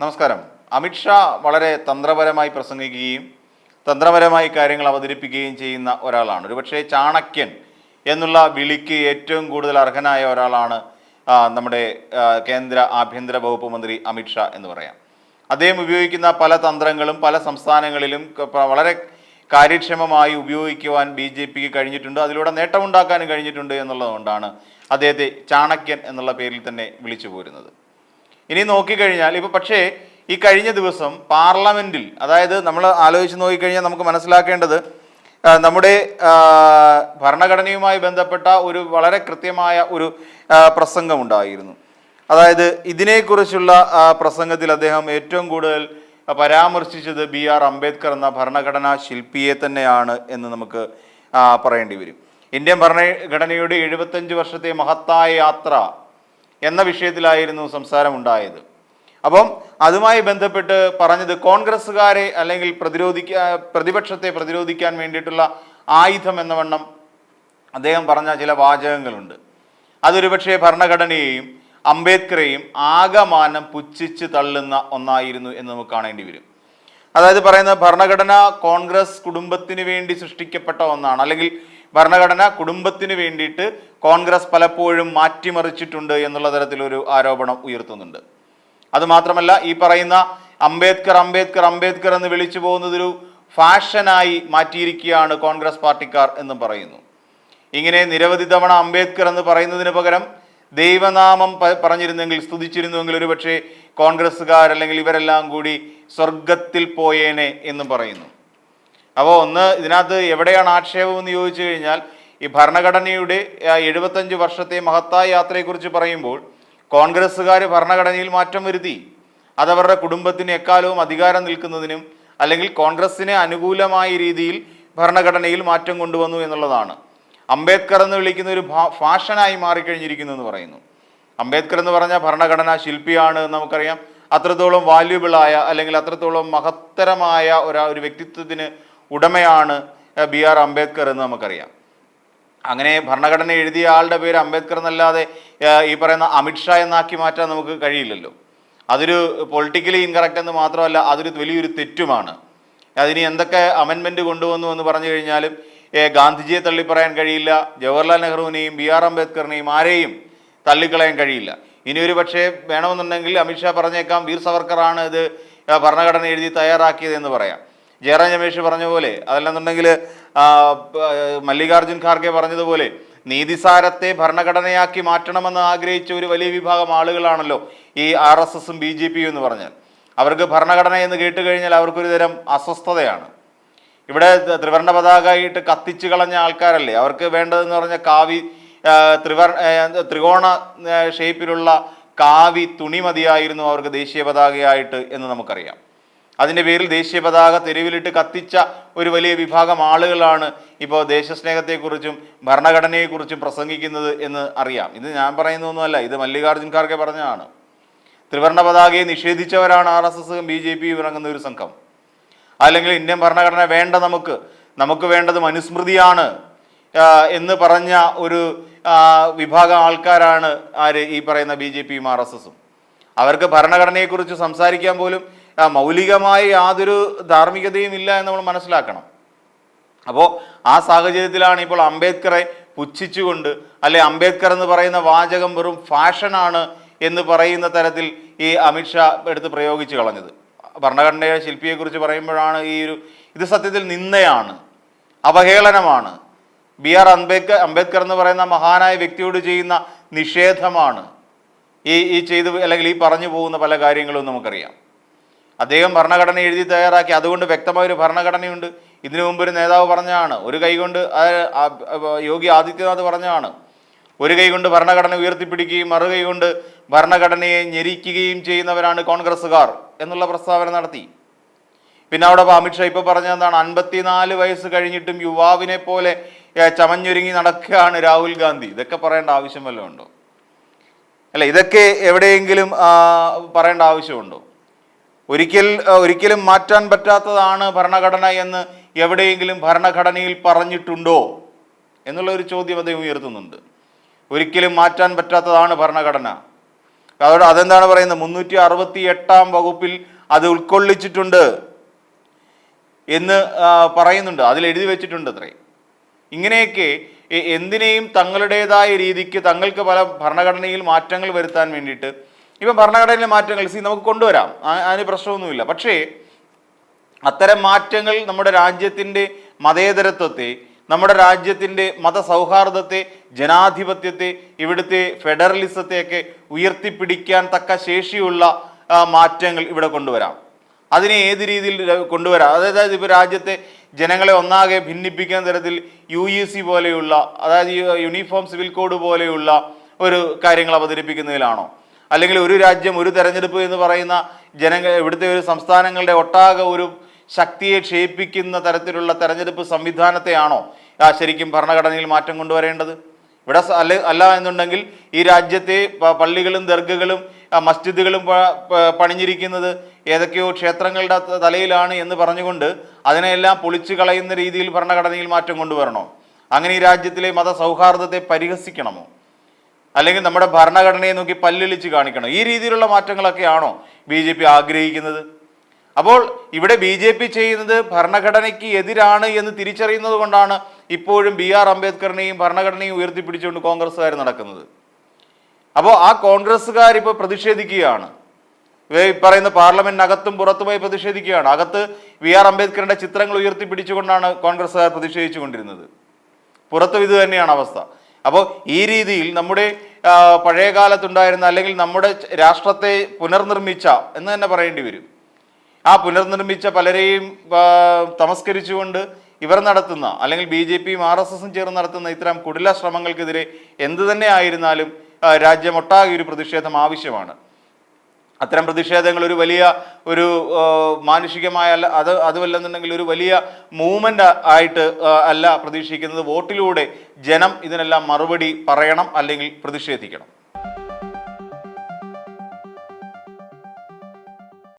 നമസ്കാരം. അമിത്ഷാ വളരെ തന്ത്രപരമായി പ്രസംഗിക്കുകയും തന്ത്രപരമായി കാര്യങ്ങൾ അവതരിപ്പിക്കുകയും ചെയ്യുന്ന ഒരാളാണ്. ഒരുപക്ഷെ ചാണക്യൻ എന്നുള്ള വിളിക്ക് ഏറ്റവും കൂടുതൽ അർഹനായ ഒരാളാണ് നമ്മുടെ കേന്ദ്ര ആഭ്യന്തര വകുപ്പ് മന്ത്രി അമിത്ഷാ എന്ന് പറയാം. അദ്ദേഹം ഉപയോഗിക്കുന്ന പല തന്ത്രങ്ങളും പല സംസ്ഥാനങ്ങളിലും വളരെ കാര്യക്ഷമമായി ഉപയോഗിക്കുവാൻ ബി ജെ പിക്ക് കഴിഞ്ഞിട്ടുണ്ട്. അതിലൂടെ നേട്ടമുണ്ടാക്കാനും കഴിഞ്ഞിട്ടുണ്ട് എന്നുള്ളതുകൊണ്ടാണ് അദ്ദേഹത്തെ ചാണക്യൻ എന്നുള്ള പേരിൽ തന്നെ വിളിച്ചു പോരുന്നത്. ഇനി നോക്കിക്കഴിഞ്ഞാൽ ഇപ്പൊ പക്ഷേ ഈ കഴിഞ്ഞ ദിവസം പാർലമെന്റിൽ അതായത് നമ്മൾ ആലോചിച്ച് നോക്കിക്കഴിഞ്ഞാൽ നമുക്ക് മനസ്സിലാക്കേണ്ടത് നമ്മുടെ ഭരണഘടനയുമായി ബന്ധപ്പെട്ട ഒരു വളരെ കൃത്യമായ ഒരു പ്രസംഗമുണ്ടായിരുന്നു. അതായത് ഇതിനെക്കുറിച്ചുള്ള പ്രസംഗത്തിൽ അദ്ദേഹം ഏറ്റവും കൂടുതൽ പരാമർശിച്ചത് ബി ആർ അംബേദ്കർ എന്ന ഭരണഘടനാ ശില്പിയെ തന്നെയാണ് എന്ന് നമുക്ക് പറയേണ്ടി വരും. ഇന്ത്യൻ ഭരണഘടനയുടെ എഴുപത്തഞ്ച് വർഷത്തെ മഹത്തായ യാത്ര എന്ന വിഷയത്തിലായിരുന്നു സംസാരമുണ്ടായത്. അപ്പം അതുമായി ബന്ധപ്പെട്ട് പറഞ്ഞത് കോൺഗ്രസ്സുകാരെ അല്ലെങ്കിൽ പ്രതിരോധിക്കാ പ്രതിപക്ഷത്തെ പ്രതിരോധിക്കാൻ വേണ്ടിയിട്ടുള്ള ആയുധം എന്ന വണ്ണം അദ്ദേഹം പറഞ്ഞ ചില വാചകങ്ങളുണ്ട്. അതൊരു പക്ഷേ ഭരണഘടനയെയും അംബേദ്കറെയും ആകമാനം പുച്ഛിച്ച് തള്ളുന്ന ഒന്നായിരുന്നു എന്ന് നമുക്ക് കാണേണ്ടി വരും. അതായത് പറയുന്ന ഭരണഘടന കോൺഗ്രസ് കുടുംബത്തിന് വേണ്ടി സൃഷ്ടിക്കപ്പെട്ട ഒന്നാണ്. അല്ലെങ്കിൽ ഭരണഘടന കുടുംബത്തിന് വേണ്ടിയിട്ട് കോൺഗ്രസ് പലപ്പോഴും മാറ്റിമറിച്ചിട്ടുണ്ട് എന്നുള്ള തരത്തിലൊരു ആരോപണം ഉയർത്തുന്നുണ്ട്. അതുമാത്രമല്ല ഈ പറയുന്ന അംബേദ്കർ അംബേദ്കർ അംബേദ്കർ എന്ന് വിളിച്ചു പോകുന്നതൊരു ഫാഷനായി മാറ്റിയിരിക്കുകയാണ് കോൺഗ്രസ് പാർട്ടിക്കാർ എന്നും പറയുന്നു. ഇങ്ങനെ നിരവധി തവണ അംബേദ്കർ എന്ന് പറയുന്നതിന് പകരം ദൈവനാമം പറഞ്ഞിരുന്നെങ്കിൽ സ്തുതിച്ചിരുന്നുവെങ്കിൽ ഒരുപക്ഷെ കോൺഗ്രസ്സുകാർ അല്ലെങ്കിൽ ഇവരെല്ലാം കൂടി സ്വർഗത്തിൽ പോയേനെ എന്നും പറയുന്നു. അപ്പോൾ ഒന്ന് ഇതിനകത്ത് എവിടെയാണ് ആക്ഷേപം എന്ന് ചോദിച്ചു കഴിഞ്ഞാൽ ഈ ഭരണഘടനയുടെ എഴുപത്തഞ്ച് വർഷത്തെ മഹത്തായ യാത്രയെക്കുറിച്ച് പറയുമ്പോൾ കോൺഗ്രസ്സുകാർ ഭരണഘടനയിൽ മാറ്റം വരുത്തി. അതവരുടെ കുടുംബത്തിന് എക്കാലവും അധികാരം നിൽക്കുന്നതിനും അല്ലെങ്കിൽ കോൺഗ്രസ്സിന് അനുകൂലമായ രീതിയിൽ ഭരണഘടനയിൽ മാറ്റം കൊണ്ടുവന്നു എന്നുള്ളതാണ്. അംബേദ്കർ എന്ന് വിളിക്കുന്ന ഒരു ഫാഷനായി മാറിക്കഴിഞ്ഞിരിക്കുന്നു എന്ന് പറയുന്നു. അംബേദ്കർ എന്ന് പറഞ്ഞാൽ ഭരണഘടനാ ശില്പിയാണ് നമുക്കറിയാം. അത്രത്തോളം വാല്യുബിളായ അല്ലെങ്കിൽ അത്രത്തോളം മഹത്തരമായ ഒരു വ്യക്തിത്വത്തിന് ഉടമയാണ് ബി ആർ അംബേദ്കർ എന്ന് നമുക്കറിയാം. അങ്ങനെ ഭരണഘടന എഴുതിയ ആളുടെ പേര് അംബേദ്കർ എന്നല്ലാതെ ഈ പറയുന്ന അമിത്ഷാ എന്നാക്കി മാറ്റാൻ നമുക്ക് കഴിയില്ലല്ലോ. അതൊരു പൊളിറ്റിക്കലി ഇൻകറക്റ്റ് എന്ന് മാത്രമല്ല അതൊരു വലിയൊരു തെറ്റുമാണ്. അതിന് എന്തൊക്കെ അമെൻമെന്റ് കൊണ്ടുവന്നു എന്ന് പറഞ്ഞു കഴിഞ്ഞാലും ഗാന്ധിജിയെ തള്ളിപ്പറയാൻ കഴിയില്ല ജവഹർലാൽ നെഹ്റുവിനെയും ബി ആർ അംബേദ്കറിനെയും ആരെയും തള്ളിക്കളയാൻ കഴിയില്ല. ഇനി ഒരു പക്ഷേ വേണമെന്നുണ്ടെങ്കിൽ അമിത്ഷാ പറഞ്ഞേക്കാം വീർ സവർക്കറാണ് ഇത് ഭരണഘടന എഴുതി തയ്യാറാക്കിയത് എന്ന് പറയാം. ജയറാം രമേശ് പറഞ്ഞ പോലെ അതല്ലെന്നുണ്ടെങ്കിൽ മല്ലികാർജുൻ ഖാർഗെ പറഞ്ഞതുപോലെ നീതിസാരത്തെ ഭരണഘടനയാക്കി മാറ്റണമെന്ന് ആഗ്രഹിച്ച ഒരു വലിയ വിഭാഗം ആളുകളാണല്ലോ ഈ ആർ എസ് എസും ബി ജെ പിയും എന്ന് പറഞ്ഞാൽ. അവർക്ക് ഭരണഘടന എന്ന് കേട്ട് കഴിഞ്ഞാൽ അവർക്കൊരു തരം അസ്വസ്ഥതയാണ്. ഇവിടെ ത്രിവർണ ത്രിവർണ ഇട്ട് കത്തിച്ചു കളഞ്ഞ ആൾക്കാരല്ലേ? അവർക്ക് വേണ്ടതെന്ന് പറഞ്ഞ കാവി ത്രിവർണ ത്രിവർ ത്രികോണ ഷേപ്പിലുള്ള കാവി തുണി മതിയായിരുന്നു അവർക്ക് ദേശീയ പതാകയായിട്ട് എന്ന് നമുക്കറിയാം. അതിന്റെ പേരിൽ ദേശീയ പതാക തെരുവിലിട്ട് കത്തിച്ച ഒരു വലിയ വിഭാഗം ആളുകളാണ് ഇപ്പോൾ ദേശസ്നേഹത്തെക്കുറിച്ചും ഭരണഘടനയെക്കുറിച്ചും പ്രസംഗിക്കുന്നത് എന്ന് അറിയാം. ഇത് ഞാൻ പറയുന്നതൊന്നുമല്ല ഇത് മല്ലികാർജുൻ ഖാർഗെ പറഞ്ഞതാണ്. ത്രിവർണ പതാകയെ നിഷേധിച്ചവരാണ് ആർ എസ് എസും ബി ജെ പിയും ഇറങ്ങുന്ന ഒരു സംഘം. അല്ലെങ്കിൽ ഇന്ത്യൻ ഭരണഘടന വേണ്ട നമുക്ക് നമുക്ക് വേണ്ടത് മനുസ്മൃതിയാണ് എന്ന് പറഞ്ഞ ഒരു വിഭാഗം ആൾക്കാരാണ് ആര് ഈ പറയുന്ന ബി ജെ പിയും ആർ എസ് എസും. അവർക്ക് ഭരണഘടനയെക്കുറിച്ച് സംസാരിക്കാൻ പോലും മൗലികമായി യാതൊരു ധാർമ്മികതയും ഇല്ല എന്ന് നമ്മൾ മനസ്സിലാക്കണം. അപ്പോൾ ആ സാഹചര്യത്തിലാണ് ഇപ്പോൾ അംബേദ്കറെ പുച്ഛിച്ചുകൊണ്ട് അല്ലെ അംബേദ്കർ എന്ന് പറയുന്ന വാചകം വെറും ഫാഷനാണ് എന്ന് പറയുന്ന തരത്തിൽ ഈ അമിത്ഷാ എടുത്ത് പ്രയോഗിച്ചു കളഞ്ഞത്. ഭരണഘടനയുടെ ശില്പിയെക്കുറിച്ച് പറയുമ്പോഴാണ് ഈ ഒരു ഇത് സത്യത്തിൽ നിന്ദയാണ് അവഹേളനമാണ്. ബി ആർ അംബേദ്കർ അംബേദ്കർ എന്ന് പറയുന്ന മഹാനായ വ്യക്തിയോട് ചെയ്യുന്ന നിഷേധമാണ്. ഈ ഈ ചെയ്തു അല്ലെങ്കിൽ ഈ പറഞ്ഞു പോകുന്ന പല കാര്യങ്ങളും നമുക്കറിയാം. അദ്ദേഹം ഭരണഘടന എഴുതി തയ്യാറാക്കി. അതുകൊണ്ട് വ്യക്തമായ ഒരു ഭരണഘടനയുണ്ട്. ഇതിനു മുമ്പ് ഒരു നേതാവ് പറഞ്ഞതാണ്. ഒരു കൈകൊണ്ട് യോഗി ആദിത്യനാഥ് പറഞ്ഞതാണ്. ഒരു കൈകൊണ്ട് ഭരണഘടന ഉയർത്തിപ്പിടിക്കുകയും മറു കൈ കൊണ്ട് ഭരണഘടനയെ ഞെരിക്കുകയും ചെയ്യുന്നവരാണ് കോൺഗ്രസ്സുകാർ എന്നുള്ള പ്രസ്താവന നടത്തി. പിന്നെ അവിടെ അമിത്ഷാ പറഞ്ഞതാണ് എന്താണ് അൻപത്തിനാല് വയസ്സ് കഴിഞ്ഞിട്ടും യുവാവിനെ പോലെ ചമഞ്ഞൊരുങ്ങി നടക്കുകയാണ് രാഹുൽ ഗാന്ധി. ഇതൊക്കെ പറയേണ്ട ആവശ്യം വല്ലതും ഉണ്ടോ? അല്ല ഇതൊക്കെ എവിടെയെങ്കിലും പറയേണ്ട ആവശ്യമുണ്ടോ? ഒരിക്കൽ ഒരിക്കലും മാറ്റാൻ പറ്റാത്തതാണ് ഭരണഘടന എന്ന് എവിടെയെങ്കിലും ഭരണഘടനയിൽ പറഞ്ഞിട്ടുണ്ടോ എന്നുള്ള ഒരു ചോദ്യം അദ്ദേഹം ഉയർത്തുന്നുണ്ട്. ഒരിക്കലും മാറ്റാൻ പറ്റാത്തതാണ് ഭരണഘടന. അതോടെ അതെന്താണ് പറയുന്നത്? മുന്നൂറ്റി അറുപത്തി എട്ടാം വകുപ്പിൽ അത് ഉൾക്കൊള്ളിച്ചിട്ടുണ്ട് എന്ന് പറയുന്നുണ്ട്. അതിൽ എഴുതി വെച്ചിട്ടുണ്ട് അത്രേ. ഇങ്ങനെയൊക്കെ എന്തിനേയും തങ്ങളുടേതായ രീതിക്ക് തങ്ങൾക്ക് പല ഭരണഘടനയിൽ മാറ്റങ്ങൾ വരുത്താൻ വേണ്ടിയിട്ട് ഇപ്പം ഭരണഘടനയിലെ മാറ്റങ്ങൾ സി നമുക്ക് കൊണ്ടുവരാം. അതിന് പ്രശ്നമൊന്നുമില്ല. പക്ഷേ അത്തരം മാറ്റങ്ങൾ നമ്മുടെ രാജ്യത്തിന്റെ മതേതരത്വത്തെ നമ്മുടെ രാജ്യത്തിന്റെ മതസൗഹാർദ്ദത്തെ ജനാധിപത്യത്തെ ഇവിടുത്തെ ഫെഡറലിസത്തെയൊക്കെ ഉയർത്തിപ്പിടിക്കാൻ തക്ക ശേഷിയുള്ള മാറ്റങ്ങൾ ഇവിടെ കൊണ്ടുവരാം. അതിനെ ഏത് രീതിയിൽ കൊണ്ടുവരാം? അതായത് ഇപ്പോൾ രാജ്യത്തെ ജനങ്ങളെ ഒന്നാകെ ഭിന്നിപ്പിക്കുന്ന തരത്തിൽ യു ഇ സി പോലെയുള്ള അതായത് യൂണിഫോം സിവിൽ കോഡ് പോലെയുള്ള ഒരു കാര്യങ്ങൾ അവതരിപ്പിക്കുന്നതിലാണോ? അല്ലെങ്കിൽ ഒരു രാജ്യം ഒരു തെരഞ്ഞെടുപ്പ് എന്ന് പറയുന്ന ജനങ്ങൾ ഇവിടുത്തെ ഒരു സംസ്ഥാനങ്ങളുടെ ഒട്ടാകെ ഒരു ശക്തിയെ ക്ഷയിപ്പിക്കുന്ന തരത്തിലുള്ള തെരഞ്ഞെടുപ്പ് സംവിധാനത്തെയാണോ ആ ശരിക്കും ഭരണഘടനയിൽ മാറ്റം കൊണ്ടുവരേണ്ടത്? ഇവിടെ അല്ല അല്ല എന്നുണ്ടെങ്കിൽ ഈ രാജ്യത്തെ പള്ളികളും ദർഗകളും മസ്ജിദുകളും പണിഞ്ഞിരിക്കുന്നത് ഏതൊക്കെയോ ക്ഷേത്രങ്ങളുടെ തലയിലാണ് എന്ന് പറഞ്ഞുകൊണ്ട് അതിനെല്ലാം പൊളിച്ചു കളയുന്ന രീതിയിൽ ഭരണഘടനയിൽ മാറ്റം കൊണ്ടുവരണോ? അങ്ങനെ ഈ രാജ്യത്തിലെ മതസൗഹാർദ്ദത്തെ പരിഹസിക്കണമോ? അല്ലെങ്കിൽ നമ്മുടെ ഭരണഘടനയെ നോക്കി പല്ലിളിച്ച് കാണിക്കണം. ഈ രീതിയിലുള്ള മാറ്റങ്ങളൊക്കെയാണോ ബി ജെ പി ആഗ്രഹിക്കുന്നത്? അപ്പോൾ ഇവിടെ ബി ജെ പി ചെയ്യുന്നത് ഭരണഘടനയ്ക്ക് എതിരാണ് എന്ന് തിരിച്ചറിയുന്നത് കൊണ്ടാണ് ഇപ്പോഴും ബി ആർ അംബേദ്കറിനെയും ഭരണഘടനയും ഉയർത്തിപ്പിടിച്ചുകൊണ്ട് കോൺഗ്രസ്സുകാർ നടക്കുന്നത്. അപ്പോൾ ആ കോൺഗ്രസ്സുകാർ ഇപ്പോൾ പ്രതിഷേധിക്കുകയാണ്. പറയുന്ന പാർലമെന്റിനകത്തും പുറത്തുമായി പ്രതിഷേധിക്കുകയാണ്. അകത്ത് വി ആർ അംബേദ്കറിന്റെ ചിത്രങ്ങൾ ഉയർത്തിപ്പിടിച്ചുകൊണ്ടാണ് കോൺഗ്രസ്സുകാർ പ്രതിഷേധിച്ചു കൊണ്ടിരുന്നത് പുറത്തും ഇത് തന്നെയാണ് അവസ്ഥ. അപ്പോൾ ഈ രീതിയിൽ നമ്മുടെ പഴയ കാലത്തുണ്ടായിരുന്ന അല്ലെങ്കിൽ നമ്മുടെ രാഷ്ട്രത്തെ പുനർനിർമ്മിച്ച എന്ന് തന്നെ പറയേണ്ടി വരും. ആ പുനർനിർമ്മിച്ച പലരെയും തമസ്കരിച്ചുകൊണ്ട് ഇവർ നടത്തുന്ന അല്ലെങ്കിൽ ബി ജെ പിയും ആർ എസ് എസും ചേർന്ന് നടത്തുന്ന ഇത്തരം കുടില ശ്രമങ്ങൾക്കെതിരെ എന്തു തന്നെ ആയിരുന്നാലും രാജ്യമൊട്ടാകെ ഒരു പ്രതിഷേധം ആവശ്യമാണ്. അത്തരം പ്രതിഷേധങ്ങൾ ഒരു വലിയ ഒരു മാനുഷികമായ അല്ല അത് അതുമല്ലെന്നുണ്ടെങ്കിൽ ഒരു വലിയ മൂവ്മെന്റ് ആയിട്ട് അല്ല പ്രതീക്ഷിക്കുന്നത്. വോട്ടിലൂടെ ജനം ഇതിനെല്ലാം മറുപടി പറയണം അല്ലെങ്കിൽ പ്രതിഷേധിക്കണം.